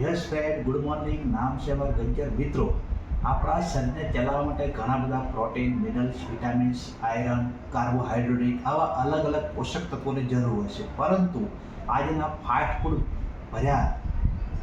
Yes friend good morning નામ અમારા ગંજર મિત્રો. આપણા શરીરને ચલાવવા માટે ઘણા બધા protein minerals vitamins iron carbohydrate આવા અલગ અલગ પોષક તત્વોની જરૂર હોય છે. પરંતુ આજના ફાસ્ટ ફૂડ ભર્યા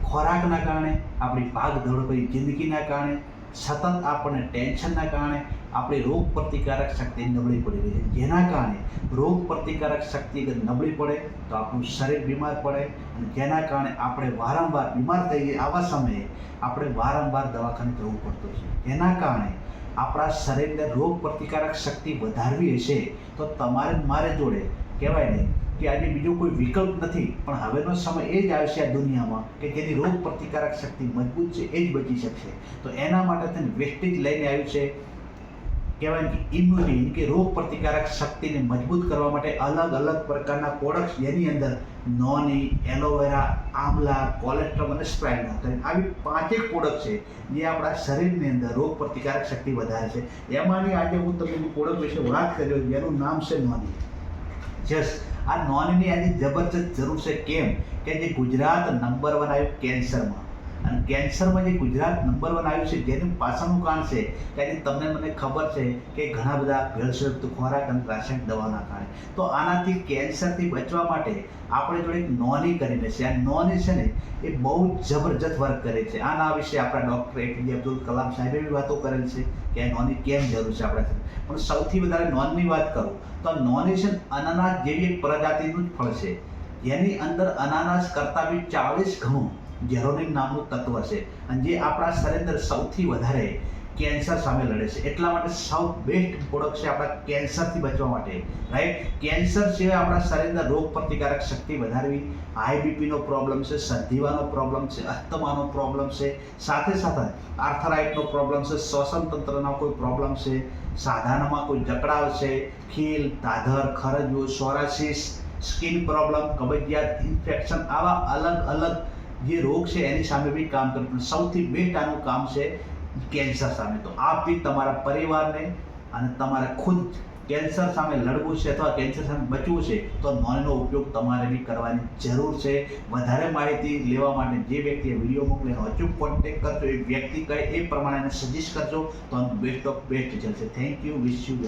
ખોરાકના કારણે, આપણી ભાગ દોડભરી જિંદગીના કારણે સતત આપણને ટેન્શનના કારણે આપણી રોગ પ્રતિકારક શક્તિ નબળી પડી રહી છે. જેના કારણે રોગ પ્રતિકારક શક્તિ નબળી પડે તો આપણું શરીર બીમાર પડે અને જેના કારણે આપણે વારંવાર બીમાર થઈ જઈએ આવા સમયે આપણે વારંવાર દવાખાને જવું પડતું છે. જેના કારણે આપણા શરીરને રોગ પ્રતિકારક શક્તિ વધારવી હશે તો તમારે મારે જોડે કહેવાય ને કે આજે બીજો કોઈ વિકલ્પ નથી. પણ હવેનો સમય એ જ આવશે આ દુનિયામાં કે જેની રોગ પ્રતિકારક શક્તિ મજબૂત છે, એ જ બચી શકશે. તો એના માટે તેને વેસ્ટેજ લઈને આવ્યું છે, કહેવાય કે ઇમ્યુનિટી કે રોગ પ્રતિકારક શક્તિને મજબૂત કરવા માટે અલગ અલગ પ્રકારના પ્રોડક્ટ્સ જેની અંદર નોની, એલોવેરા આમલા કોલેસ્ટ્રોલ અને સ્પ્રાઇના આવી પાંચેક પ્રોડક્ટ છે જે આપણા શરીરની અંદર રોગ પ્રતિકારક શક્તિ વધારે છે. એમાંની આજે હું તમને પ્રોડક્ટ વિશે વાત કર્યો જેનું નામ છે નોની. જસ આ નોનની આજે જબરજસ્ત જરૂર છે. કેમ? કે જે ગુજરાત નંબર વન આવ્યું કેન્સરમાં. અને કેન્સરમાં જે ગુજરાત નંબર વન આવ્યું છે, જેનું પાછળનું કારણ છે કે આજે તમને મને ખબર છે કે ઘણા બધા ભેળસેળયુક્ત ખોરાક અને રાસાયણિક દવાના કારણે. તો આનાથી કેન્સરથી બચવા માટે આપણે જોડે નોની કરીને છે. આ નોની છે ને, એ બહુ જબરજસ્ત વર્ક કરે છે. આના વિશે આપણા ડૉક્ટર એપીજે અબ્દુલ કલામ સાહેબે બી વાતો કરેલ છે કે નોની કેમ જરૂર છે આપણા પણ સૌથી વધારે નોનની વાત કરું, તો નોની છે અનાનાસ જેવી એક પ્રજાતિનું જ ફળ છે. જેની અંદર અનાનાસ કરતાં બી ચાળીસ ગણું જેરોનિન નામનું તત્વ છે. અને જે આપણા શરીર અંદર સૌથી વધારે કેન્સર સામે લડે છે. એટલા માટે સૌ બેસ્ટ પ્રોડક્ટ છે આપણા કેન્સરથી બચવા માટે. રાઈટ કેન્સર સિવાય આપણા શરીરના રોગ પ્રતિકારક શક્તિ વધારવી હાઈ બીપીનો પ્રોબ્લેમ છે, સંધિવાનો પ્રોબ્લેમ છે, અસ્થમાનો પ્રોબ્લેમ છે, સાથે સાથે આર્થરાઇટનો પ્રોબ્લેમ છે, શ્વસન તંત્રનો કોઈ પ્રોબ્લેમ છે સાધારણમાં કોઈ જકડાવ છે, ખીલ, દાદર ખરજવું સોરાસિસ સ્કિન પ્રોબ્લેમ કબજિયાત ઇન્ફેક્શન આવા અલગ અલગ જે રોગ છે એની સામે બી કામ કરવું. પણ સૌથી બેસ્ટ આનું કામ છે કેન્સર સામે. તો આપ બી તમારા પરિવારને અને તમારે ખુદ કેન્સર સામે લડવું છે અથવા કેન્સર સામે બચવું છે, તો નોનનો ઉપયોગ તમારે બી કરવાની જરૂર છે. વધારે માહિતી લેવા માટે જે વ્યક્તિએ વીડિયો મોકલે હજુ અચૂક કોન્ટેક્ટ કરજો. એ વ્યક્તિ કહે એ પ્રમાણે સજેસ્ટ કરજો. તો બેસ્ટ ઓફ બેસ્ટ જશે થેન્ક યુ વિશ યુ